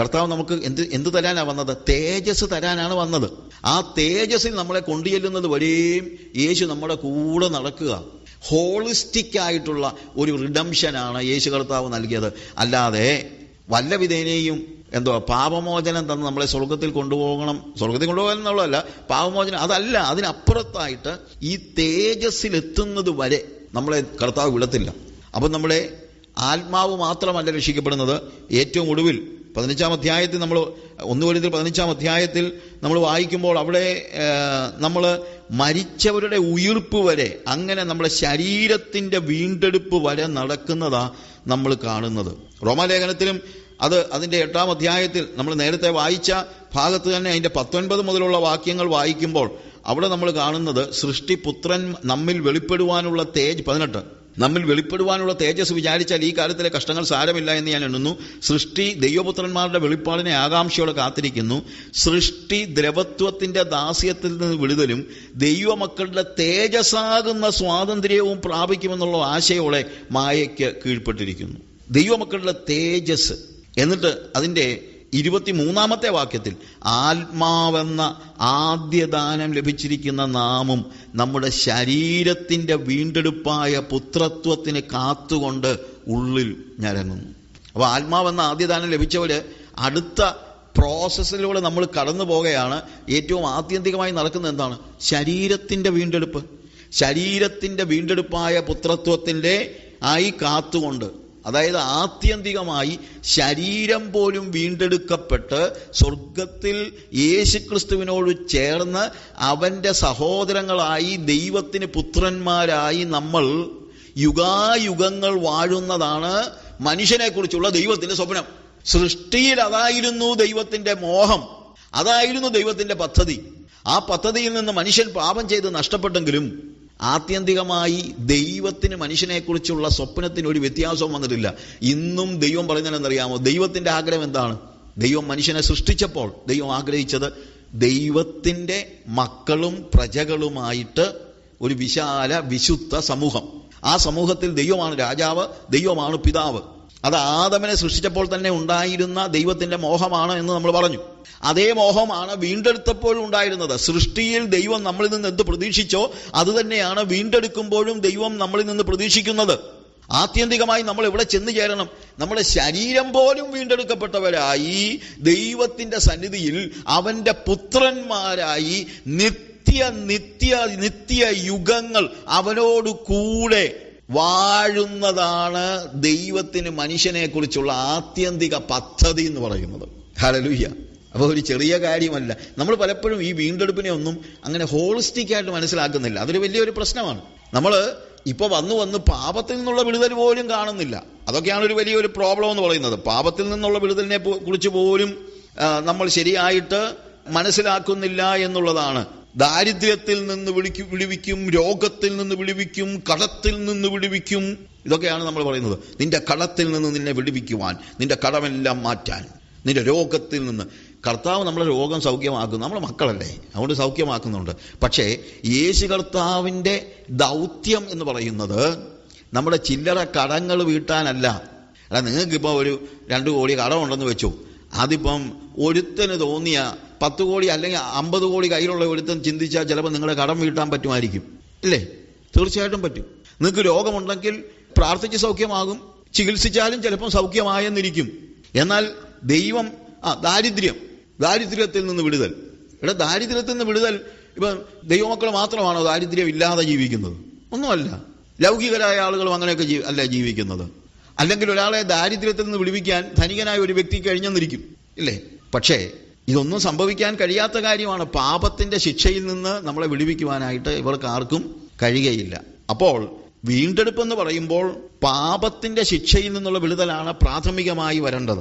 കർത്താവ് നമുക്ക് എന്ത് എന്ത് തരാനാണ് വന്നത്? തേജസ് തരാനാണ് വന്നത്. ആ തേജസ്സിൽ നമ്മളെ കൊണ്ടുചെല്ലുന്നത് വരെയും യേശു നമ്മുടെ കൂടെ നടക്കുക. ഹോളിസ്റ്റിക് ആയിട്ടുള്ള ഒരു റിഡംഷനാണ് യേശു കർത്താവ് നൽകിയത്. അല്ലാതെ വല്ല വിധേനയും എന്തോ പാപമോചനം തന്ന് നമ്മളെ സ്വർഗത്തിൽ കൊണ്ടുപോകണം. സ്വർഗത്തിൽ കൊണ്ടുപോകണം എന്നുള്ളതല്ല പാപമോചനം അതല്ല അതിനപ്പുറത്തായിട്ട് ഈ തേജസ്സിലെത്തുന്നത് വരെ നമ്മളെ കർത്താവ് വിടത്തില്ല. അപ്പം നമ്മുടെ ആത്മാവ് മാത്രമല്ല രക്ഷിക്കപ്പെടുന്നത്. ഏറ്റവും ഒടുവിൽ പതിനഞ്ചാം അധ്യായത്തിൽ നമ്മൾ ഒന്ന് കൊല്ലത്തിൽ പതിനഞ്ചാം അധ്യായത്തിൽ നമ്മൾ വായിക്കുമ്പോൾ അവിടെ നമ്മൾ മരിച്ചവരുടെ ഉയിർപ്പ് വരെ അങ്ങനെ നമ്മുടെ ശരീരത്തിന്റെ വീണ്ടെടുപ്പ് വരെ നടക്കുന്നതാണ് നമ്മൾ കാണുന്നത്. റോമാലേഖനത്തിലും അത് അതിന്റെ എട്ടാം അധ്യായത്തിൽ നമ്മൾ നേരത്തെ വായിച്ച ഭാഗത്ത് തന്നെ അതിന്റെ പത്തൊൻപത് മുതലുള്ള വാക്യങ്ങൾ വായിക്കുമ്പോൾ അവിടെ നമ്മൾ കാണുന്നത് സൃഷ്ടിപുത്രൻ നമ്മിൽ വെളിപ്പെടുവാനുള്ള തേജ് പതിനെട്ട്. നമ്മിൽ വെളിപ്പെടുവാനുള്ള തേജസ് വിചാരിച്ചാൽ ഈ കാലത്തിലെ കഷ്ടങ്ങൾ സാരമില്ല എന്ന് ഞാൻ എണ്ണുന്നു. സൃഷ്ടി ദൈവപുത്രന്മാരുടെ വെളിപ്പാടിനെ ആകാംക്ഷയോടെ കാത്തിരിക്കുന്നു. സൃഷ്ടി ദ്രവത്വത്തിന്റെ ദാസ്യത്തിൽ നിന്ന് വിടുതലും ദൈവമക്കളുടെ തേജസ്സാകുന്ന സ്വാതന്ത്ര്യവും പ്രാപിക്കുമെന്നുള്ള ആശയോടെ മായയ്ക്ക് കീഴ്പ്പെട്ടിരിക്കുന്നു. ദൈവമക്കളുടെ തേജസ്. എന്നിട്ട് അതിന്റെ ഇരുപത്തിമൂന്നാമത്തെ വാക്യത്തിൽ ആത്മാവെന്ന ആദ്യദാനം ലഭിച്ചിരിക്കുന്ന നാമും നമ്മുടെ ശരീരത്തിന്റെ വീണ്ടെടുപ്പായ പുത്രത്വത്തിന് കാത്തുകൊണ്ട് ഉള്ളിൽ ഞരങ്ങുന്നു. അപ്പോൾ ആത്മാവെന്ന ആദ്യദാനം ലഭിച്ചവർ അടുത്ത പ്രോസസ്സിലൂടെ നമ്മൾ കടന്നു പോകുകയാണ് ഏറ്റവും ആത്യന്തികമായി നടക്കുന്നത് എന്താണ്? ശരീരത്തിന്റെ വീണ്ടെടുപ്പ്. ശരീരത്തിന്റെ വീണ്ടെടുപ്പായ പുത്രത്വത്തിന്റെ ആയി കാത്തുകൊണ്ട് അതായത് ആത്യന്തികമായി ശരീരം പോലും വീണ്ടെടുക്കപ്പെട്ട് സ്വർഗത്തിൽ യേശുക്രിസ്തുവിനോട് ചേർന്ന് അവന്റെ സഹോദരങ്ങളായി ദൈവത്തിന് പുത്രന്മാരായി നമ്മൾ യുഗായുഗങ്ങൾ വാഴുന്നതാണ് മനുഷ്യനെക്കുറിച്ചുള്ള ദൈവത്തിന്റെ സ്വപ്നം. സൃഷ്ടിയിൽ അതായിരുന്നു ദൈവത്തിന്റെ മോഹം. അതായിരുന്നു ദൈവത്തിന്റെ പദ്ധതി. ആ പദ്ധതിയിൽ നിന്ന് മനുഷ്യൻ പാപം ചെയ്ത് നഷ്ടപ്പെട്ടെങ്കിലും ആത്യന്തികമായി ദൈവത്തിന് മനുഷ്യനെക്കുറിച്ചുള്ള സ്വപ്നത്തിന് ഒരു വ്യത്യാസവും വന്നിട്ടില്ല. ഇന്നും ദൈവം പറയുന്നതെന്നറിയാമോ ദൈവത്തിന്റെ ആഗ്രഹം എന്താണ്? ദൈവം മനുഷ്യനെ സൃഷ്ടിച്ചപ്പോൾ ദൈവം ആഗ്രഹിച്ചത് ദൈവത്തിന്റെ മക്കളും പ്രജകളുമായിട്ട് ഒരു വിശാല വിശുദ്ധ സമൂഹം. ആ സമൂഹത്തിൽ ദൈവമാണ് രാജാവ് ദൈവമാണ് പിതാവ്. അത് ആദമനെ സൃഷ്ടിച്ചപ്പോൾ തന്നെ ഉണ്ടായിരുന്ന ദൈവത്തിന്റെ മോഹമാണ് എന്ന് നമ്മൾ പറഞ്ഞു. അതേ മോഹമാണ് വീണ്ടെടുത്തപ്പോഴും ഉണ്ടായിരുന്നത്. സൃഷ്ടിയിൽ ദൈവം നമ്മളിൽ നിന്ന് എന്ത് പ്രതീക്ഷിച്ചോ അത് തന്നെയാണ് വീണ്ടെടുക്കുമ്പോഴും ദൈവം നമ്മളിൽ നിന്ന് പ്രതീക്ഷിക്കുന്നത്. ആത്യന്തികമായി നമ്മൾ എവിടെ ചെന്ന് ചേരണം. നമ്മുടെ ശരീരം പോലും വീണ്ടെടുക്കപ്പെട്ടവരായി ദൈവത്തിന്റെ സന്നിധിയിൽ അവന്റെ പുത്രന്മാരായി നിത്യ നിത്യ നിത്യ യുഗങ്ങൾ അവനോട് കൂടെ വാഴുന്നതാണ് ദൈവത്തിന് മനുഷ്യനെ കുറിച്ചുള്ള ആത്യന്തിക പദ്ധതി എന്ന് പറയുന്നത്. ഹലലുയ്യ അപ്പോൾ ഒരു ചെറിയ കാര്യമല്ല. നമ്മൾ പലപ്പോഴും ഈ വീണ്ടെടുപ്പിനെ ഒന്നും അങ്ങനെ ഹോളിസ്റ്റിക് ആയിട്ട് മനസ്സിലാക്കുന്നില്ല. അതൊരു വലിയൊരു പ്രശ്നമാണ്. നമ്മൾ ഇപ്പൊ വന്നു വന്ന് പാപത്തിൽ നിന്നുള്ള വിടുതൽ പോലും കാണുന്നില്ല. അതൊക്കെയാണ് ഒരു വലിയൊരു പ്രോബ്ലം എന്ന് പറയുന്നത്. പാപത്തിൽ നിന്നുള്ള വിടുതലിനെ കുറിച്ച് പോലും നമ്മൾ ശരിയായിട്ട് മനസ്സിലാക്കുന്നില്ല എന്നുള്ളതാണ്. ദാരിദ്ര്യത്തിൽ നിന്ന് വിളിക്കും വിടുവിക്കും രോഗത്തിൽ നിന്ന് വിടുവിക്കും കടത്തിൽ നിന്ന് വിടുവിക്കും ഇതൊക്കെയാണ് നമ്മൾ പറയുന്നത്. നിന്റെ കടത്തിൽ നിന്ന് നിന്നെ വിടുവിക്കുവാൻ നിന്റെ കടമെല്ലാം മാറ്റാൻ നിന്റെ രോഗത്തിൽ നിന്ന്. കർത്താവ് നമ്മളെ രോഗം സൗഖ്യമാക്കുന്നു. നമ്മളെ മക്കളല്ലേ? അതുകൊണ്ട് സൗഖ്യമാക്കുന്നുണ്ട്. പക്ഷേ യേശു കർത്താവിന്റെ ദൗത്യം എന്ന് പറയുന്നത് നമ്മുടെ ചില്ലറ കടങ്ങൾ വീട്ടാനല്ല. അല്ല നിങ്ങൾക്കിപ്പോൾ ഒരു രണ്ട് കോടി കടമുണ്ടെന്ന് വെച്ചു. അതിപ്പം ഒരുത്തന് തോന്നിയ പത്ത് കോടി അല്ലെങ്കിൽ അമ്പത് കോടി കയ്യിലുള്ള ഒരുത്തൻ ചിന്തിച്ചാൽ ചിലപ്പോൾ നിങ്ങളെ കടം വീട്ടാൻ പറ്റുമായിരിക്കും. അല്ലേ തീർച്ചയായിട്ടും പറ്റും. നിങ്ങൾക്ക് രോഗമുണ്ടെങ്കിൽ പ്രാർത്ഥിച്ച് സൗഖ്യമാകും. ചികിത്സിച്ചാലും ചിലപ്പം സൗഖ്യമായെന്നിരിക്കും. എന്നാൽ ദൈവം ആ ദാരിദ്ര്യം. ദാരിദ്ര്യത്തിൽ നിന്ന് വിടുതൽ. ഇവിടെ ദാരിദ്ര്യത്തിൽ നിന്ന് വിടുതൽ ഇപ്പം ദൈവമക്കൾ മാത്രമാണോ ദാരിദ്ര്യം ഇല്ലാതെ ജീവിക്കുന്നത്? ഒന്നുമല്ല. ലൗകികരായ ആളുകളും അങ്ങനെയൊക്കെ ജീ അല്ല ജീവിക്കുന്നത്? അല്ലെങ്കിൽ ഒരാളെ ദാരിദ്ര്യത്തിൽ നിന്ന് വിടുവിക്കാൻ ധനികനായ ഒരു വ്യക്തി കഴിഞ്ഞെന്നിരിക്കും. ഇല്ലേ? പക്ഷേ ഇതൊന്നും സംഭവിക്കാൻ കഴിയാത്ത കാര്യമാണ്. പാപത്തിന്റെ ശിക്ഷയിൽ നിന്ന് നമ്മളെ വിടുവിക്കുവാനായിട്ട് ഇവർക്ക് ആർക്കും കഴിയുകയില്ല. അപ്പോൾ വീണ്ടെടുപ്പ് എന്ന് പറയുമ്പോൾ പാപത്തിന്റെ ശിക്ഷയിൽ നിന്നുള്ള വിടുതലാണ് പ്രാഥമികമായി വരേണ്ടത്.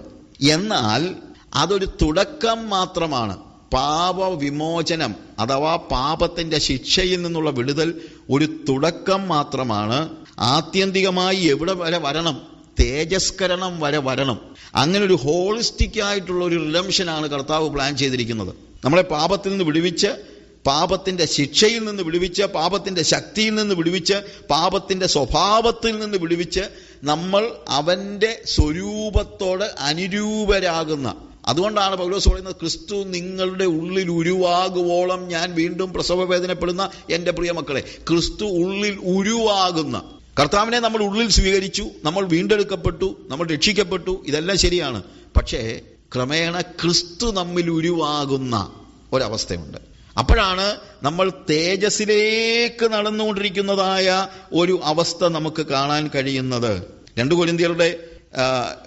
എന്നാൽ അതൊരു തുടക്കം മാത്രമാണ്. പാപവിമോചനം അഥവാ പാപത്തിന്റെ ശിക്ഷയിൽ നിന്നുള്ള വിടുതൽ ഒരു തുടക്കം മാത്രമാണ്. ആത്യന്തികമായി എവിടെ വരെ വരണം? തേജസ്കരണം വരെ വരണം. അങ്ങനെ ഒരു ഹോളിസ്റ്റിക് ആയിട്ടുള്ള ഒരു റിഡംഷനാണ് കർത്താവ് പ്ലാൻ ചെയ്തിരിക്കുന്നത്. നമ്മളെ പാപത്തിൽ നിന്ന് വിടുവിച്ച് പാപത്തിന്റെ ശിക്ഷയിൽ നിന്ന് വിടുവിച്ച് പാപത്തിന്റെ ശക്തിയിൽ നിന്ന് വിടുവിച്ച് പാപത്തിന്റെ സ്വഭാവത്തിൽ നിന്ന് വിടുവിച്ച് നമ്മൾ അവന്റെ സ്വരൂപത്തോട് അനുരൂപരാകുന്ന. അതുകൊണ്ടാണ് പൗലോസ് പറയുന്നത് ക്രിസ്തു നിങ്ങളുടെ ഉള്ളിൽ ഉരുവാകുവോളം ഞാൻ വീണ്ടും പ്രസവവേദനപ്പെടുന്ന എന്റെ പ്രിയ മക്കളെ ക്രിസ്തു ഉള്ളിൽ ഉരുവാകുന്ന കർത്താവിനെ നമ്മൾ ഉള്ളിൽ സ്വീകരിച്ചു നമ്മൾ വീണ്ടെടുക്കപ്പെട്ടു നമ്മൾ രക്ഷിക്കപ്പെട്ടു ഇതെല്ലാം ശരിയാണ്. പക്ഷേ ക്രമേണ ക്രിസ്തു നമ്മിൽ ഉരുവാകുന്ന ഒരവസ്ഥയുണ്ട്. അപ്പോഴാണ് നമ്മൾ തേജസ്സിലേക്ക് നടന്നുകൊണ്ടിരിക്കുന്നതായ ഒരു അവസ്ഥ നമുക്ക് കാണാൻ കഴിയുന്നത്. രണ്ടു കൊരിന്തിയരുടെ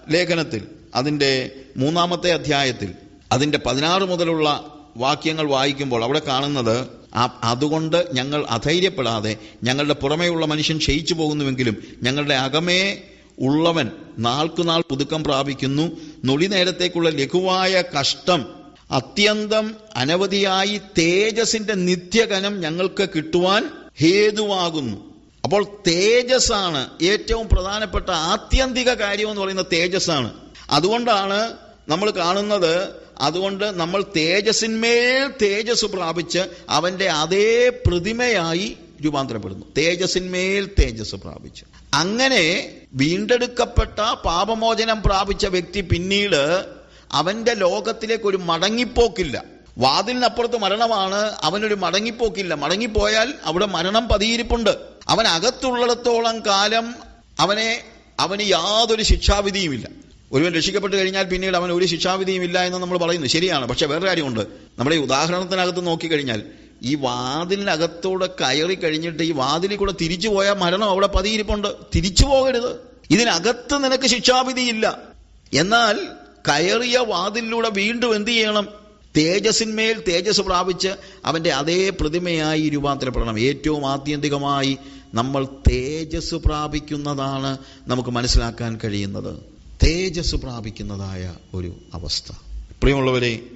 ലേഖനത്തിൽ അതിന്റെ മൂന്നാമത്തെ അധ്യായത്തിൽ അതിന്റെ പതിനാറ് മുതലുള്ള വാക്യങ്ങൾ വായിക്കുമ്പോൾ അവിടെ കാണുന്നത് അതുകൊണ്ട് ഞങ്ങൾ അധൈര്യപ്പെടാതെ ഞങ്ങളുടെ പുറമേയുള്ള മനുഷ്യൻ ക്ഷയിച്ചു പോകുന്നുവെങ്കിലും ഞങ്ങളുടെ അകമേ ഉള്ളവൻ നാൾക്കുനാൾ പുതുക്കം പ്രാപിക്കുന്നു. നൊടി നേരത്തേക്കുള്ള ലഘുവായ കഷ്ടം അത്യന്തം അനവധിയായി തേജസിന്റെ നിത്യകനം ഞങ്ങൾക്ക് കിട്ടുവാൻ ഹേതുവാകുന്നു. അപ്പോൾ തേജസ്സാണ് ഏറ്റവും പ്രധാനപ്പെട്ട ആത്യന്തിക കാര്യം എന്ന് പറയുന്ന തേജസ്സാണ്. അതുകൊണ്ടാണ് നമ്മൾ കാണുന്നത് അതുകൊണ്ട് നമ്മൾ തേജസ്സിന്മേൽ തേജസ് പ്രാപിച്ച് അവന്റെ അതേ പ്രതിമയായി രൂപാന്തരപ്പെടുന്നു. തേജസ്സിന്മേൽ തേജസ് പ്രാപിച്ചു. അങ്ങനെ വീണ്ടെടുക്കപ്പെട്ട പാപമോചനം പ്രാപിച്ച വ്യക്തി പിന്നീട് അവന്റെ ലോകത്തിലേക്ക് ഒരു മടങ്ങിപ്പോക്കില്ല. വാതിലിനപ്പുറത്ത് മരണമാണ് അവനൊരു മടങ്ങിപ്പോക്കില്ല. മടങ്ങിപ്പോയാൽ അവിടെ മരണം പതിയിരിപ്പുണ്ട്. അവൻ അകത്തുള്ളിടത്തോളം കാലം അവനെ അവന് യാതൊരു ശിക്ഷാവിധിയുമില്ല. ഒരുവൻ രക്ഷിക്കപ്പെട്ട് കഴിഞ്ഞാൽ പിന്നീട് അവൻ ഒരു ശിക്ഷാവിധിയും ഇല്ല എന്ന് നമ്മൾ പറയുന്നു. ശരിയാണ്. പക്ഷെ വേറെ കാര്യമുണ്ട്. നമ്മുടെ ഈ ഉദാഹരണത്തിനകത്ത് നോക്കിക്കഴിഞ്ഞാൽ ഈ വാതിലിനകത്തൂടെ കയറി കഴിഞ്ഞിട്ട് ഈ വാതിലിൽ കൂടെ തിരിച്ചു പോയാൽ മരണം അവിടെ പതിയിരിപ്പുണ്ട്. തിരിച്ചു പോകരുത്. ഇതിനകത്ത് നിനക്ക് ശിക്ഷാവിധിയില്ല എന്നാൽ കയറിയ വാതിലിലൂടെ വീണ്ടും എന്ത് ചെയ്യണം? തേജസ്സിന്മേൽ തേജസ് പ്രാപിച്ച് അവന്റെ അതേ പ്രതിമയായി രൂപാന്തരപ്പെടണം. ഏറ്റവും ആത്യന്തികമായി നമ്മൾ തേജസ് പ്രാപിക്കുന്നതാണ് നമുക്ക് മനസ്സിലാക്കാൻ കഴിയുന്നത്. തേജസ് പ്രാപിക്കുന്നതായ ഒരു അവസ്ഥ. പ്രിയമുള്ളവരെ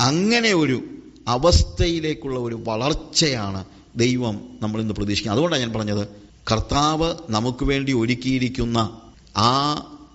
അങ്ങനെ ഒരു അവസ്ഥയിലേക്കുള്ള ഒരു വളർച്ചയാണ് ദൈവം നമ്മൾ ഇന്ന് പ്രതീക്ഷിക്കുന്നത്. അതുകൊണ്ടാണ് ഞാൻ പറഞ്ഞത് കർത്താവ് നമുക്ക് വേണ്ടി ഒരുക്കിയിരിക്കുന്ന ആ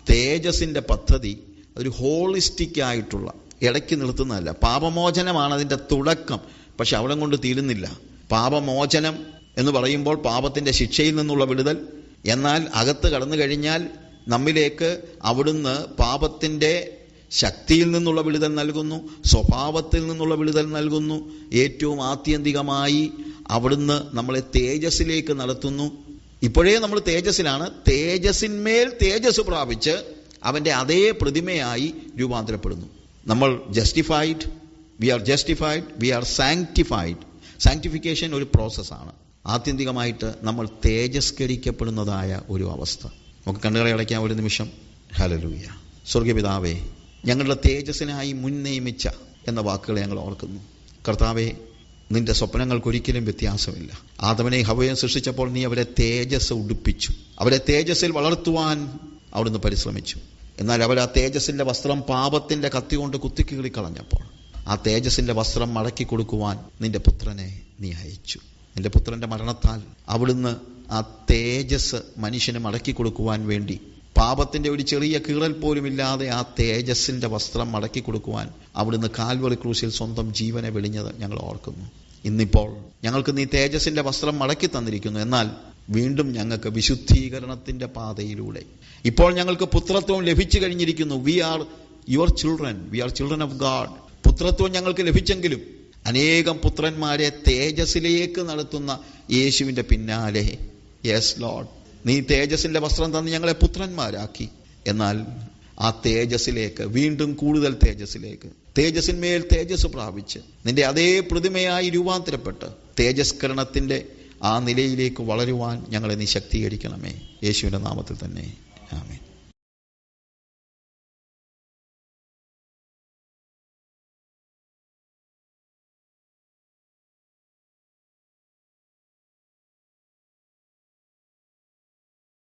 തേജസിന്റെ പദ്ധതി ഒരു ഹോളിസ്റ്റിക് ആയിട്ടുള്ള ഇടയ്ക്ക് നിർത്തുന്നതല്ല. പാപമോചനമാണ് അതിന്റെ തുടക്കം പക്ഷെ അവിടെ കൊണ്ട് തീരുന്നില്ല. പാപമോചനം എന്ന് പറയുമ്പോൾ പാപത്തിന്റെ ശിക്ഷയിൽ നിന്നുള്ള വിടുതൽ എന്നാൽ അകത്ത് കടന്നു കഴിഞ്ഞാൽ നമ്മിലേക്ക് അവിടുന്ന് പാപത്തിന്റെ ശക്തിയിൽ നിന്നുള്ള വിടുതൽ നൽകുന്നു സ്വഭാവത്തിൽ നിന്നുള്ള വിടുതൽ നൽകുന്നു. ഏറ്റവും ആത്യന്തികമായി അവിടുന്ന് നമ്മളെ തേജസ്സിലേക്ക് നടത്തുന്നു. ഇപ്പോഴേ നമ്മൾ തേജസ്സിലാണ്. തേജസ്സിന്മേൽ തേജസ് പ്രാപിച്ച് അവന്റെ അതേ പ്രതിമയായി രൂപാന്തരപ്പെടുന്നു. നമ്മൾ justified we are justified we are sanctified sanctification ഒരു പ്രോസസ്സാണ് ആത്യന്തികമായിട്ട് നമ്മൾ തേജസ്കരിക്കപ്പെടുന്നതായ ഒരു അവസ്ഥ. നമുക്ക് കണ്ണുകളെ അടയ്ക്കാൻ ഒരു നിമിഷം. ഹലലൂയ സ്വർഗപിതാവേ ഞങ്ങളുടെ തേജസ്സിനായി മുൻ നിയമിച്ച എന്ന വാക്കുകളെ ഞങ്ങൾ ഓർക്കുന്നു. കർത്താവെ നിന്റെ സ്വപ്നങ്ങൾക്കൊരിക്കലും വ്യത്യാസമില്ല. ആദവനെ ഹവയെ സൃഷ്ടിച്ചപ്പോൾ നീ അവരെ തേജസ് ഉടുപ്പിച്ചു. അവരെ തേജസ്സിൽ വളർത്തുവാൻ അവിടുന്ന് പരിശ്രമിച്ചു. എന്നാൽ അവർ ആ തേജസ്സിന്റെ വസ്ത്രം പാപത്തിന്റെ കത്തി കൊണ്ട് കുത്തിക്കീറി കളഞ്ഞപ്പോൾ ആ തേജസ്സിന്റെ വസ്ത്രം മടക്കി കൊടുക്കുവാൻ നിന്റെ പുത്രനെ നീ അയച്ചു. നിന്റെ പുത്രന്റെ മരണത്താൽ അവിടുന്ന് ആ തേജസ് മനുഷ്യന് മടക്കി കൊടുക്കുവാൻ വേണ്ടി പാപത്തിന്റെ ഒരു ചെറിയ കീറൽ പോലും ഇല്ലാതെ ആ തേജസ്സിന്റെ വസ്ത്രം മടക്കി കൊടുക്കുവാൻ അവിടുന്ന് കാൽവറി ക്രൂശിൽ സ്വന്തം ജീവനെ വെളിഞ്ഞത് ഞങ്ങൾ ഓർക്കുന്നു. ഇന്നിപ്പോൾ ഞങ്ങൾക്ക് നീ തേജസ്സിന്റെ വസ്ത്രം മടക്കി തന്നിരിക്കുന്നു. എന്നാൽ വീണ്ടും ഞങ്ങൾക്ക് വിശുദ്ധീകരണത്തിന്റെ പാതയിലൂടെ. ഇപ്പോൾ ഞങ്ങൾക്ക് പുത്രത്വം ലഭിച്ചു കഴിഞ്ഞിരിക്കുന്നു. We are your children we are children of God പുത്രത്വം ഞങ്ങൾക്ക് ലഭിച്ചെങ്കിലും അനേകം പുത്രന്മാരെ തേജസ്സിലേക്ക് നടത്തുന്ന യേശുവിന്റെ പിന്നാലെ യെസ് ലോഡ് നീ തേജസ്സിന്റെ വസ്ത്രം തന്ന് ഞങ്ങളെ പുത്രന്മാരാക്കി. എന്നാൽ ആ തേജസ്സിലേക്ക് വീണ്ടും കൂടുതൽ തേജസ്സിലേക്ക് തേജസ്സിന്മേൽ തേജസ് പ്രാപിച്ച് നിന്റെ അതേ പ്രതിമയായി രൂപാന്തരപ്പെട്ട് തേജസ്കരണത്തിന്റെ ആ നിലയിലേക്ക് വളരുവാൻ ഞങ്ങളെ നീ ശക്തീകരിക്കണമേ. യേശുവിന്റെ നാമത്തിൽ തന്നെ. ആമേൻ.